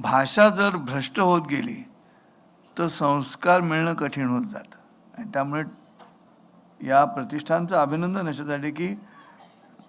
भाषा जर भ्रष्ट होत गेली तर संस्कार मिळणं कठीण होत जातं. आणि त्यामुळे या प्रतिष्ठानचं अभिनंदन याच्यासाठी की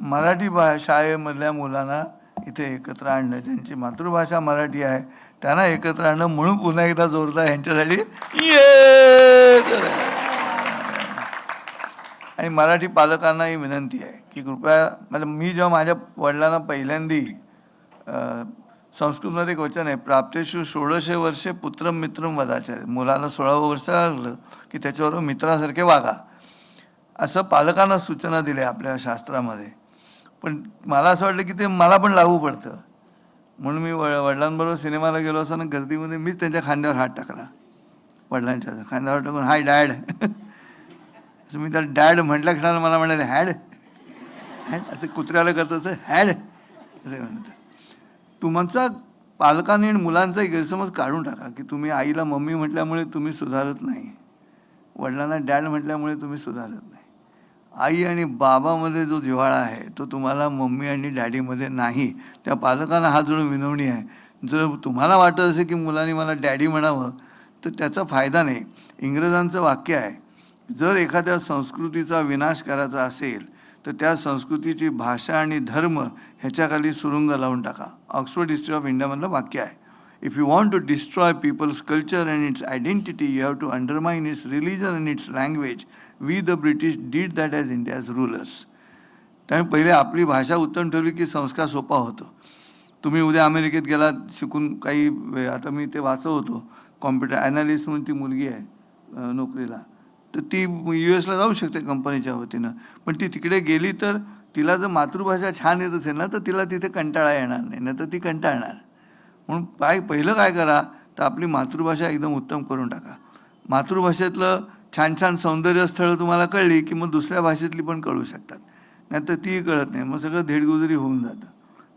मराठी भा शाळेमधल्या मुलांना इथे एकत्र आणलं ज्यांची मातृभाषा मराठी आहे त्यांना एकत्र आणणं म्हणून पुन्हा एकदा जोरदार ह्यांच्यासाठी ये आणि मराठी पालकांनाही विनंती आहे की कृपया म्हणजे मी जेव्हा माझ्या वडिलांना पहिल्यांदी संस्कृतमध्ये एक वचन आहे प्राप्तेशु षोडशे वर्षे पुत्रम मित्रम वदाचे. मुलाला सोळावं वर्ष लागलं की त्याच्याबरोबर मित्रासारखे वागा. असं पालकांना सूचना दिल्या आपल्या शास्त्रामध्ये. पण मला असं वाटलं की ते मला पण लागू पडतं. म्हणून मी व वडिलांबरोबर सिनेमाला गेलो असताना गर्दीमध्ये मीच त्यांच्या खांद्यावर हात टाकला. वडिलांच्या खांद्यावर टाकून हाय डॅड. असं मी त्याला डॅड म्हटल्या क्षणाला मला म्हणाले हॅड. हॅड? असं कुत्र्याला करतं असं हॅड. असं म्हणतं तुमचा पालकांनी आणि मुलांचाही गैरसमज काढून टाका की तुम्ही आईला मम्मी म्हटल्यामुळे तुम्ही सुधारत नाही. वडिलांना डॅड म्हटल्यामुळे तुम्ही सुधारत नाही. आई आणि बाबामध्ये जो जिव्हाळा आहे तो तुम्हाला मम्मी आणि डॅडीमध्ये नाही. त्या पालकांना हा जोड विनवणी आहे. जर तुम्हाला वाटत असेल की मुलांनी मला डॅडी म्हणावं तर त्याचा फायदा नाही. इंग्रजांचं वाक्य आहे जर एखाद्या संस्कृतीचा विनाश करायचा असेल तर त्या संस्कृतीची भाषा आणि धर्म ह्याच्याखाली सुरुंग लावून टाका. ऑक्सफर्ड हिस्ट्री ऑफ इंडियामधलं वाक्य आहे. If you want to destroy people's culture and its identity you have to undermine its religion and its language we the British did that as India's rulers त्यामुळे पहिले आपली भाषा उत्तम ठेवली की संस्कार सोपा होतो. तुम्ही उद्या अमेरिकेत गेलात शिकून काही आता मी ते वाचव होतो. कॉम्प्युटर ॲनालिस्ट म्हणून ती मुलगी आहे नोकरीला. तर ती यू एसला जाऊ शकते कंपनीच्या वतीनं. पण ती तिकडे गेली तर तिला जर मातृभाषा छान येत असेल ना तर तिला तिथे कंटाळा येणार नाही नाही तर ती कंटाळणार. म्हणून काय पहिलं काय करा तर आपली मातृभाषा एकदम उत्तम करून टाका. मातृभाषेतलं छान छान सौंदर्य स्थळं तुम्हाला कळली की मग दुसऱ्या भाषेतली पण कळू शकतात. नाही तर तीही कळत नाही मग सगळं धेडगुजरी होऊन जातं.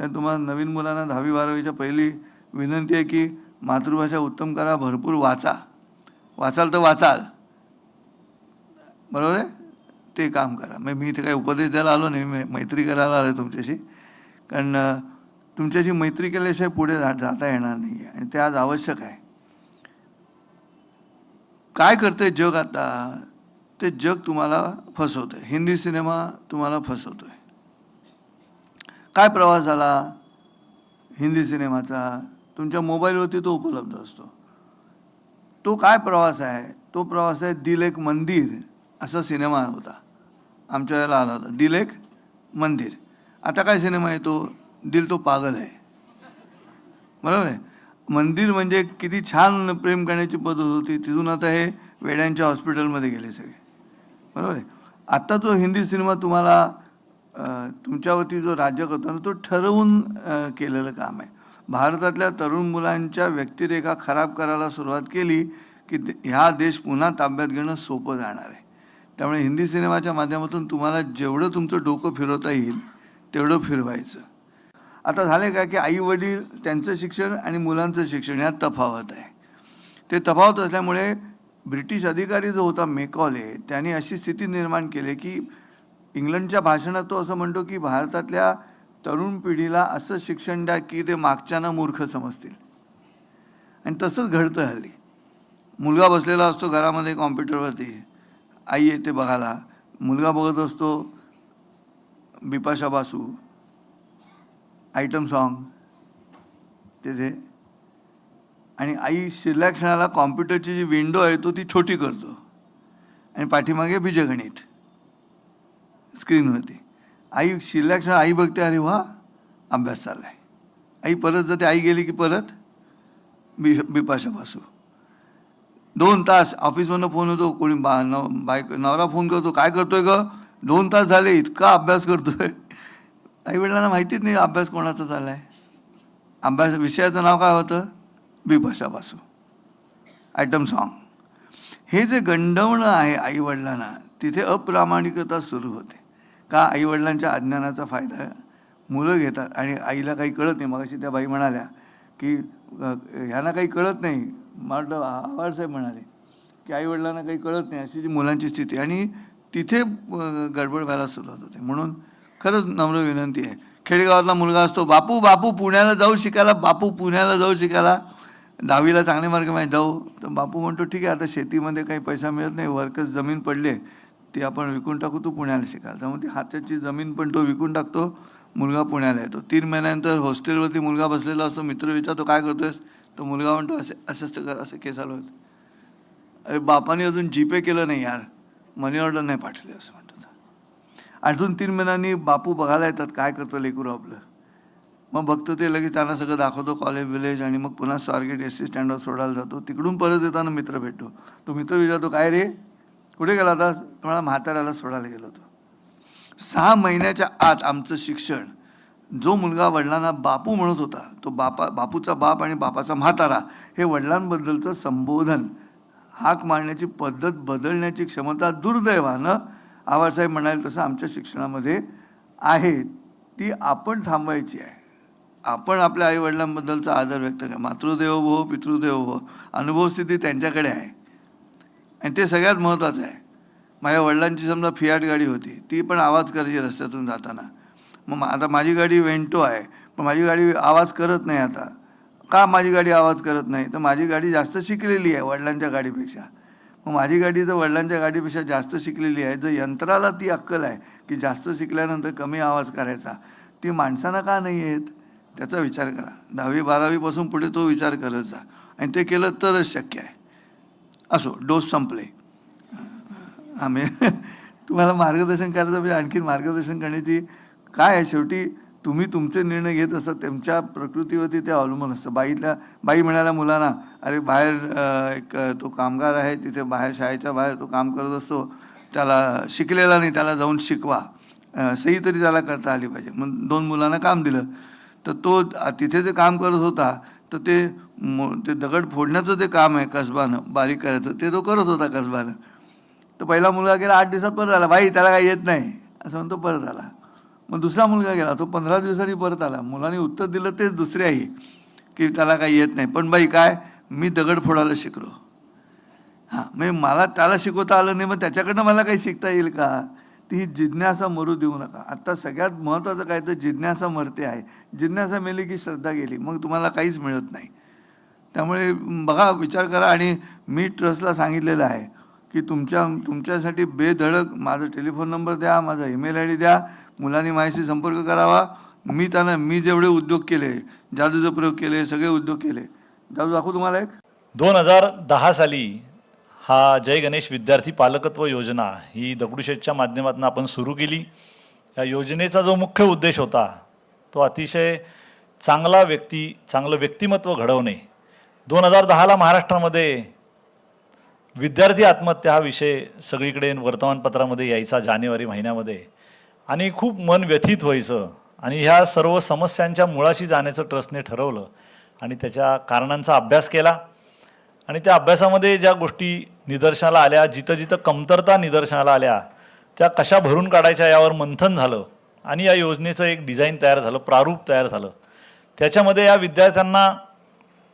तर तुम्हाला नवीन मुलांना दहावी बारावीच्या पहिली विनंती आहे की मातृभाषा उत्तम करा भरपूर वाचा. वाचाल तर वाचाल. बरोबर आहे? ते काम करा. मग मी इथे काही उपदेश द्यायला आलो नाही मी मैत्री करायला आलो तुमच्याशी. कारण तुमच्याशी मैत्री केल्याशिवाय पुढे जा जाता येणार नाही आहे आणि ते आज आवश्यक आहे. काय करते जग आता? ते जग तुम्हाला फसवतंय. हिंदी सिनेमा तुम्हाला फसवतोय. काय प्रवास झाला हिंदी सिनेमाचा? तुमच्या मोबाईलवरती तो उपलब्ध असतो. तो काय प्रवास आहे? तो प्रवास आहे दिल एक मंदिर. असा सिनेमा होता. आमच्या वेळेला आला होता. दिल एक मंदिर. आता काय सिनेमा येतो दिल तो पागल आहे बरोबर आहे? मंदिर म्हणजे किती छान प्रेम करण्याची पद्धत होती. तिथून आता हे वेड्यांच्या हॉस्पिटलमध्ये गेले सगळे. बरोबर आहे? आत्ता जो हिंदी सिनेमा तुम्हाला तुमच्यावरती जो राज्य करतो ना तो ठरवून केलेलं काम आहे. भारतातल्या तरुण मुलांच्या व्यक्तिरेखा खराब करायला सुरुवात केली की ह्या देश पुन्हा ताब्यात घेणं सोपं जाणार आहे. त्यामुळे हिंदी सिनेमाच्या माध्यमातून तुम्हाला जेवढं तुमचं डोकं फिरवता येईल तेवढं फिरवायचं. आता झाले का की आई वडील त्यांचं शिक्षण आणि मुलांचं शिक्षण यात तफावत आहे. ते तफावत असल्यामुळे ब्रिटिश अधिकारी जो होता मेकॉले त्यांनी अशी स्थिती निर्माण केली की इंग्लंडच्या भाषणात तो असं म्हणतो की भारतातल्या तरुण पिढीला असं शिक्षण द्या की ते मागच्यानं मूर्ख समजतील. आणि तसंच घडतं हल्ली. मुलगा बसलेला असतो घरामध्ये कॉम्प्युटरवरती. आई येते बघायला. मुलगा बघत असतो बिपाशा बासू आयटम सॉन्ग तिथे. आणि आई शिरल्या क्षणाला कॉम्प्युटरची जी विंडो आहे तो ती छोटी करतो. आणि पाठीमागे बीजगणित. स्क्रीनवरती आई शिरल्याक्षण आई बघते अरे वा अभ्यास चालला आहे आई परत जाते आई गेली की परत बि बिपाशा बासू दोन तास ऑफिसमधनं फोन होतो कोणी बा नव बायक नवरा फोन करतो काय करतोय ग? दोन तास झाले इतका अभ्यास करतोय. आई वडिलांना माहितीच नाही अभ्यास कोणाचा झाला आहे अभ्यास विषयाचं नाव काय होतं? बिपाशा बासू. आयटम सॉन्ग हे जे गंडवणं आहे आईवडिलांना तिथे अप्रामाणिकता सुरू होते. का आईवडिलांच्या अज्ञानाचा फायदा मुलं घेतात? आणि आईला काही कळत नाही. मग त्या बाई म्हणाल्या की ह्यांना काही कळत नाही. मला वाटलं म्हणाले की आईवडिलांना काही कळत नाही अशी जी मुलांची स्थिती आणि तिथे गडबड व्हायला सुरुवात होते. म्हणून खरंच नम्र विनंती आहे. खेडेगावातला मुलगा असतो बापू बापू पुण्याला जाऊ शिकायला बापू पुण्याला जाऊ शिकायला. दहावीला चांगले मार्ग माहीत जाऊ. तर बापू म्हणतो ठीक आहे आता शेतीमध्ये काही पैसा मिळत नाही वर्कच जमीन पडले ती आपण विकून टाकू तू पुण्याला शिकायला त्यामुळे ती हाताची जमीन पण तो विकून टाकतो मुलगा पुण्याला येतो. तीन महिन्यानंतर हॉस्टेलवरती मुलगा बसलेला असतो मित्र विचारतो काय करतोयस? तो मुलगा म्हणतो असे असं असं कर असं केस आलो आहेत. अरे बापाने अजून जीपे केलं नाही यार. मनी ऑर्डर नाही पाठवली असं म्हणतात अजून तीन महिन्यांनी बापू बघायला येतात काय करतो लेकरू आपलं? मग बघतो ते लगेच त्यांना सगळं दाखवतो कॉलेज विलेज आणि मग पुन्हा स्वारगेट एस सी स्टँडवर सोडायला जातो. तिकडून परत येताना मित्र भेटतो. तो मित्र विचारतो काय रे? कुठे गेला आता तुम्हाला म्हाताऱ्याला सोडायला गेलो होतो. सहा महिन्याच्या आत आमचं शिक्षण जो मुलगा वडिलांना बापू म्हणत होता तो बापा बापूचा बाप आणि बापाचा म्हातारा हे वडिलांबद्दलचं संबोधन हाक मारण्याची पद्धत बदलण्याची क्षमता दुर्दैवानं आवाजसाहेब म्हणाले तसं आमच्या शिक्षणामध्ये आहे. ती आपण थांबवायची आहे. आपण आपल्या आईवडिलांबद्दलचा आदर व्यक्त करा. मातृदेव भो पितृदेव हो, भो अनुभवस्थिती त्यांच्याकडे आहे. आणि ते सगळ्यात महत्त्वाचं आहे. माझ्या वडिलांची समजा फियाट गाडी होती ती पण आवाज करायची रस्त्यातून जाताना. मग आता माझी गाडी वेंटो आहे. पण माझी गाडी आवाज करत नाही आता. का माझी गाडी आवाज करत नाही? तर माझी गाडी जास्त शिकलेली आहे वडिलांच्या गाडीपेक्षा. मग माझी गाडी जर वडिलांच्या गाडीपेक्षा जास्त शिकलेली आहे जर यंत्राला ती अक्कल आहे की जास्त शिकल्यानंतर कमी आवाज करायचा ती माणसांना का नाही आहेत त्याचा विचार करा. दहावी बारावीपासून पुढे तो विचार करत जा. आणि ते केलं तरच शक्य आहे. असो डोस संपले. आम्ही तुम्हाला मार्गदर्शन करायचं म्हणजे आणखीन मार्गदर्शन करण्याची काय आहे शेवटी? तुम्ही तुमचे निर्णय घेत असता तुमच्या प्रकृतीवरती ते अवलंबून असतं. बाईला बाई म्हणाल्या मुलांना अरे बाहेर एक तो कामगार आहे तिथे बाहेर शाळेच्या बाहेर तो काम करत असतो त्याला शिकलेला नाही त्याला जाऊन शिकवा. सही तरी त्याला करता आली पाहिजे. मग दोन मुलांना काम दिलं तर तो तिथे जे काम करत होता तर ते ते दगड फोडण्याचं जे काम आहे कसबानं बारीक करायचं ते तो करत होता कसबानं. तर पहिला मुलगा गेला आठ दिवसात परत आला बाई त्याला काही येत नाही. असं म्हणतो परत आला. मग दुसरा मुलगा गेला तो पंधरा दिवसांनी परत आला. मुलाने उत्तर दिलं तेच दुसरे आहे की त्याला काही येत नाही. पण बाई काय? मी दगड फोडायला शिकलो. हां म्हणजे मला त्याला शिकवता आलं नाही मग त्याच्याकडनं मला काही शिकता येईल का? ती जिज्ञासा मरू देऊ नका. आत्ता सगळ्यात महत्त्वाचं काय तर जिज्ञासा मरते आहे. जिज्ञासा मेली की श्रद्धा गेली मग तुम्हाला काहीच मिळत नाही. त्यामुळे बघा विचार करा. आणि मी ट्रस्टला सांगितलेलं आहे की तुमच्या तुमच्यासाठी बेधडक माझा टेलिफोन नंबर द्या माझा ईमेल आय डी द्या. मुलांनी माझ्याशी संपर्क करावा. मी त्यांना मी जेवढे उद्योग केले जादूचे प्रयोग केले सगळे उद्योग केले. जादू दाखवू तुम्हाला एक? दोन हजार दहा साली हा जय गणेश विद्यार्थी पालकत्व योजना ही दगडूशेठच्या माध्यमातून आपण सुरू केली. या योजनेचा जो मुख्य उद्देश होता तो अतिशय चांगला व्यक्ती चांगलं व्यक्तिमत्व घडवणे. दोन हजार दहाला महाराष्ट्रामध्ये विद्यार्थी आत्महत्या हा विषय सगळीकडे वर्तमानपत्रामध्ये यायचा जानेवारी महिन्यामध्ये. आणि खूप मन व्यथित व्हायचं. आणि ह्या सर्व समस्यांच्या मुळाशी जाण्याचं ट्रस्टने ठरवलं. आणि त्याच्या कारणांचा अभ्यास केला. आणि त्या अभ्यासामध्ये ज्या गोष्टी निदर्शनाला आल्या जिथं जिथं कमतरता निदर्शनाला आल्या त्या कशा भरून काढायच्या यावर मंथन झालं. आणि या योजनेचं एक डिझाईन तयार झालं प्रारूप तयार झालं. त्याच्यामध्ये या विद्यार्थ्यांना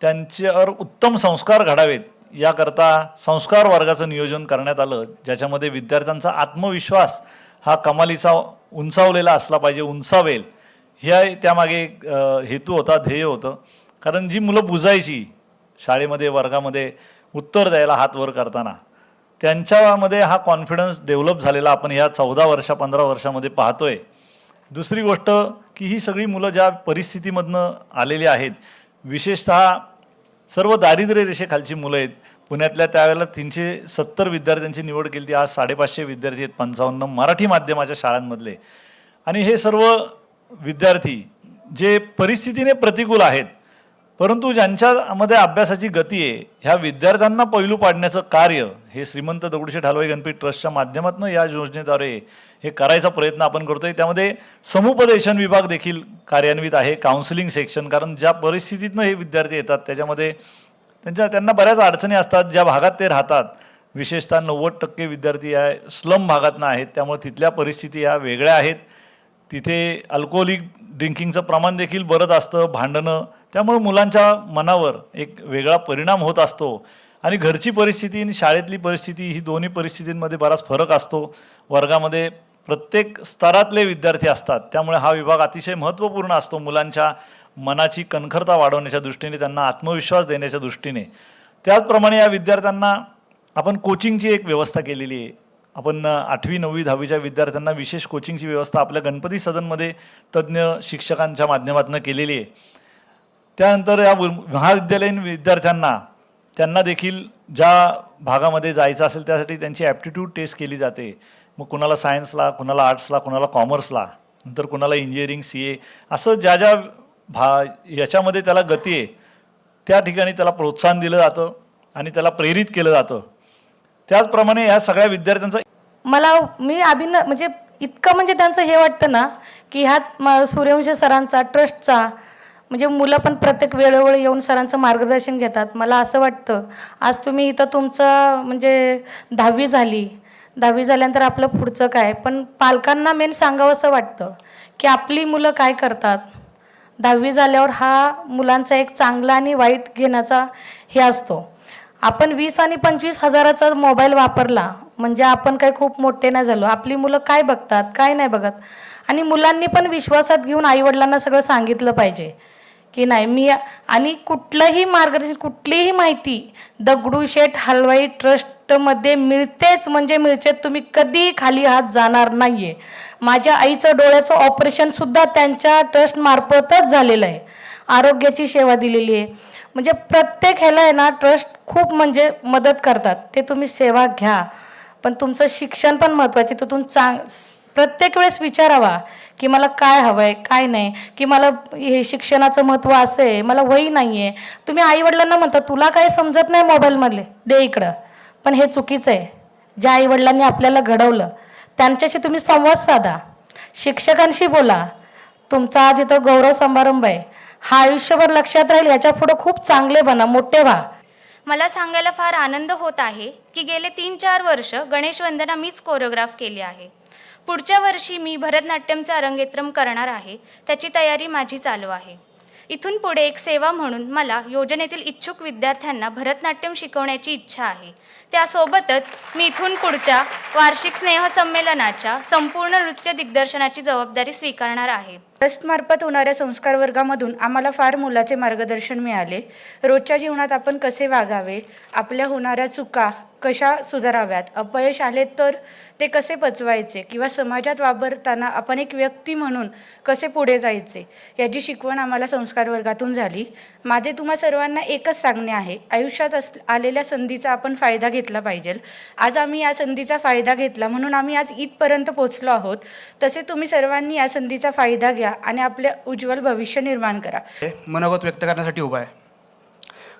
त्यांच्यावर उत्तम संस्कार घडावेत याकरता संस्कार वर्गाचं नियोजन करण्यात आलं ज्याच्यामध्ये विद्यार्थ्यांचा आत्मविश्वास हा कमालीचा उंचावलेला असला पाहिजे उंचावेल. ह्या त्यामागे एक, हेतू होता ध्येय होतं. कारण जी मुलं बुजायची शाळेमध्ये वर्गामध्ये उत्तर द्यायला हात वर करताना त्यांच्यामध्ये हा कॉन्फिडन्स डेव्हलप झालेला आपण ह्या चौदा वर्षा पंधरा वर्षामध्ये पाहतोय. दुसरी गोष्ट की ही सगळी मुलं ज्या परिस्थितीमधनं आलेली आहेत विशेषतः सर्व दारिद्र्य रेषेखालची मुलं आहेत पुण्यातल्या त्यावेळेला तीनशे सत्तर विद्यार्थ्यांची निवड केली. ती आज साडेपाचशे विद्यार्थी आहेत. पंचावन्न मराठी माध्यमाच्या शाळांमधले. आणि हे सर्व विद्यार्थी जे परिस्थितीने प्रतिकूल आहेत परंतु ज्यांच्यामध्ये अभ्यासाची गती आहे ह्या विद्यार्थ्यांना पैलू पाडण्याचं कार्य हे श्रीमंत दगडूशेठ हलवाई गणपती ट्रस्टच्या माध्यमातून या योजनेद्वारे हे करायचा प्रयत्न आपण करतोय. त्यामध्ये समुपदेशन विभाग देखील कार्यान्वित आहे. काउन्सिलिंग सेक्शन कारण ज्या परिस्थितीतनं हे विद्यार्थी येतात त्याच्यामध्ये त्यांच्या त्यांना बऱ्याच अडचणी असतात ज्या भागात ते राहतात. विशेषतः नव्वद टक्के विद्यार्थी या स्लम भागातनं आहेत त्यामुळे तिथल्या परिस्थिती ह्या वेगळ्या आहेत. तिथे अल्कोहोलिक ड्रिंकिंगचं प्रमाण देखील बरंच असतं भांडणं. त्यामुळे मुलांच्या मनावर एक वेगळा परिणाम होत असतो. आणि घरची परिस्थिती आणि शाळेतली परिस्थिती ही दोन्ही परिस्थितींमध्ये बराच फरक असतो. वर्गामध्ये प्रत्येक स्तरातले विद्यार्थी असतात. त्यामुळे हा विभाग अतिशय महत्त्वपूर्ण असतो मुलांच्या मनाची कणखरता वाढवण्याच्या दृष्टीने त्यांना आत्मविश्वास देण्याच्या दृष्टीने. त्याचप्रमाणे या विद्यार्थ्यांना आपण कोचिंगची एक व्यवस्था केलेली आहे. आपण आठवी नववी दहावीच्या विद्यार्थ्यांना विशेष कोचिंगची व्यवस्था आपल्या गणपती सदनमध्ये तज्ज्ञ शिक्षकांच्या माध्यमातून केलेली आहे. त्यानंतर या महाविद्यालयीन विद्यार्थ्यांना त्यांना देखील ज्या भागामध्ये जायचं असेल त्यासाठी त्यांची ॲप्टिट्यूड टेस्ट केली जाते. मग कुणाला सायन्सला कुणाला आर्ट्सला कुणाला कॉमर्सला नंतर कुणाला इंजिनिअरिंग सी ए असं ज्या ज्या भा याच्यामध्ये त्याला गती आहे. त्या ठिकाणी त्याला प्रोत्साहन दिलं जातं आणि त्याला प्रेरित केलं जातं. त्याचप्रमाणे ह्या सगळ्या विद्यार्थ्यांचा मला मी अभिन म्हणजे इतकं म्हणजे त्यांचं हे वाटतं ना की ह्यात म सूर्यवंशी सरांचा ट्रस्टचा म्हणजे मुलं पण प्रत्येक वेळोवेळी येऊन सरांचं मार्गदर्शन घेतात. मला असं वाटतं आज तुम्ही इथं तुमचं म्हणजे दहावी झाली. दहावी झाल्यानंतर आपलं पुढचं काय? पण पालकांना मेन सांगावं असं वाटतं की आपली मुलं काय करतात? दहावी झाल्यावर हा मुलांचा एक चांगला आणि वाईट घेण्याचा हे असतो. आपण वीस आणि पंचवीस हजाराचा मोबाईल वापरला म्हणजे आपण काही खूप मोठे नाही झालो. आपली मुलं काय बघतात काय नाही बघत? आणि मुलांनी पण विश्वासात घेऊन आईवडिलांना सगळं सांगितलं पाहिजे. की नाही मी आणि कुठलंही मार्गदर्शन कुठलीही माहिती दगडूशेठ हलवाई ट्रस्ट ट्रस्टमध्ये मिळतेच म्हणजे मिळते तुम्ही कधी खाली हात जाणार नाही आहे माझ्या आईचं डोळ्याचं ऑपरेशनसुद्धा त्यांच्या ट्रस्टमार्फतच झालेलं आहे. आरोग्याची सेवा दिलेली आहे. म्हणजे प्रत्येक ह्याला आहे ना ट्रस्ट खूप म्हणजे मदत करतात. ते तुम्ही सेवा घ्या. पण तुमचं शिक्षण पण महत्त्वाचे तर तुम चांग प्रत्येक वेळेस विचारावा की मला काय हवं आहे काय नाही. की मला हे शिक्षणाचं महत्त्व असं आहे मला वही नाही आहे तुम्ही आईवडिलांना म्हणता तुला काय समजत नाही मोबाईलमधले. दे इकडं. पण हे चुकीचं आहे. ज्या आईवडिलांनी आपल्याला घडवलं त्यांच्याशी तुम्ही संवाद साधा. शिक्षकांशी बोला. तुमचा आज इथं गौरव समारंभ आहे. हा आयुष्यभर लक्षात राहील याच्यापुढे खूप चांगले बना मोठे व्हा. मला सांगायला फार आनंद होत आहे की गेले तीन चार वर्ष गणेश वंदना मीच कोरिओग्राफ केली आहे. पुढच्या वर्षी मी भरतनाट्यमचा अरंगेत्रम करणार आहे त्याची तयारी माझी चालू आहे. इथून पुढे एक सेवा म्हणून मला योजनेतील इच्छुक विद्यार्थ्यांना भरतनाट्यम शिकवण्याची इच्छा आहे. त्यासोबतच मी इथून पुढच्या वार्षिक स्नेहसंमेलनाच्या संपूर्ण नृत्य दिग्दर्शनाची जबाबदारी स्वीकारणार आहे. ट्रस्टमार्फत होणाऱ्या संस्कार वर्गामधून आम्हाला फार मोलाचे मार्गदर्शन मिळाले. रोजच्या जीवनात आपण कसे वागावे? आपल्या होणाऱ्या चुका कशा सुधाराव्यात? अपयश आले तर ते कसे पचवायचे? किंवा समाजात वापरताना आपण एक व्यक्ती म्हणून कसे पुढे जायचे? याची शिकवण आम्हाला संस्कार वर्गातून झाली. माझे तुम्हा सर्वांना एकच सांगणे आहे. आयुष्यात अस आलेल्या संधीचा आपण फायदा घेतला पाहिजे. आज आम्ही या संधीचा फायदा घेतला म्हणून आम्ही आज इथपर्यंत पोचलो आहोत. तसे तुम्ही सर्वांनी या संधीचा फायदा घ्या आणि आपले उज्ज्वल भविष्य निर्माण करा. मनोगत व्यक्त करण्यासाठी उभा आहे.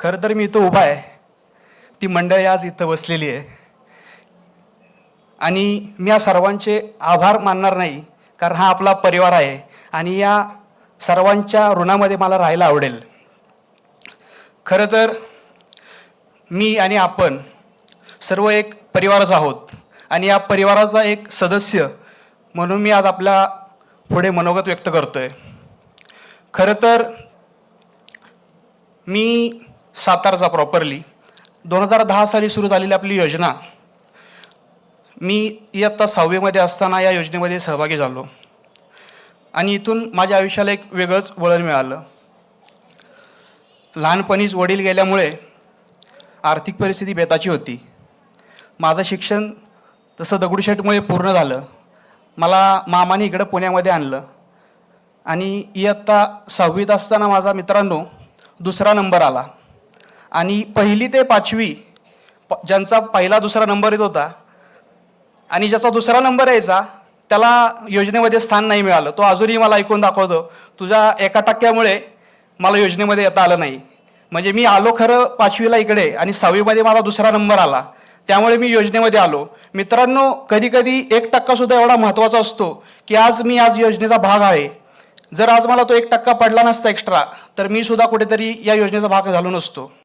खरं तर मी इथं उभा आहे. ती मंडळी आज इथं बसलेली आहे. आणि मी या सर्वांचे आभार मानणार नाही कारण हा आपला परिवार आहे आणि या सर्वांच्या ऋणामध्ये मला राहायला आवडेल. खरं तर मी आणि आपण सर्व एक परिवारच आहोत आणि या परिवाराचा एक सदस्य म्हणून मी आज आपल्या पुढे मनोगत व्यक्त करतो आहे खरं तर मी सातारचा प्रॉपरली दोन हजार दहा साली सुरू झालेली आपली योजना मी इयत्ता सहावीमध्ये असताना या योजनेमध्ये सहभागी झालो. आणि इथून माझ्या आयुष्याला एक वेगळंच वळण मिळालं. लहानपणीच वडील गेल्यामुळे आर्थिक परिस्थिती बेताची होती. माझं शिक्षण तसं दगडूशेठमुळे पूर्ण झालं. मला मामाने इकडं पुण्यामध्ये आणलं. आणि इयत्ता सहावीत असताना माझा मित्रांनो दुसरा नंबर आला. आणि पहिली ते पाचवी प ज्यांचा पहिला दुसरा नंबर येत होता आणि ज्याचा दुसरा नंबर यायचा त्याला योजनेमध्ये स्थान नाही मिळालं. तो अजूनही मला ऐकून दाखवतो तुझ्या एका टक्क्यामुळे मला योजनेमध्ये येता आलं नाही. म्हणजे मी आलो खरं पाचवीला इकडे आणि सहावीमध्ये मला दुसरा नंबर आला. त्यामुळे मी योजनेमध्ये आलो. मित्रांनो कधीकधी एक टक्कासुद्धा एवढा महत्त्वाचा असतो की आज मी आज योजनेचा भाग आहे. जर आज मला तो एक टक्का पडला नसता एक्स्ट्रा तर मी सुद्धा कुठेतरी या योजनेचा भाग झालो नसतो.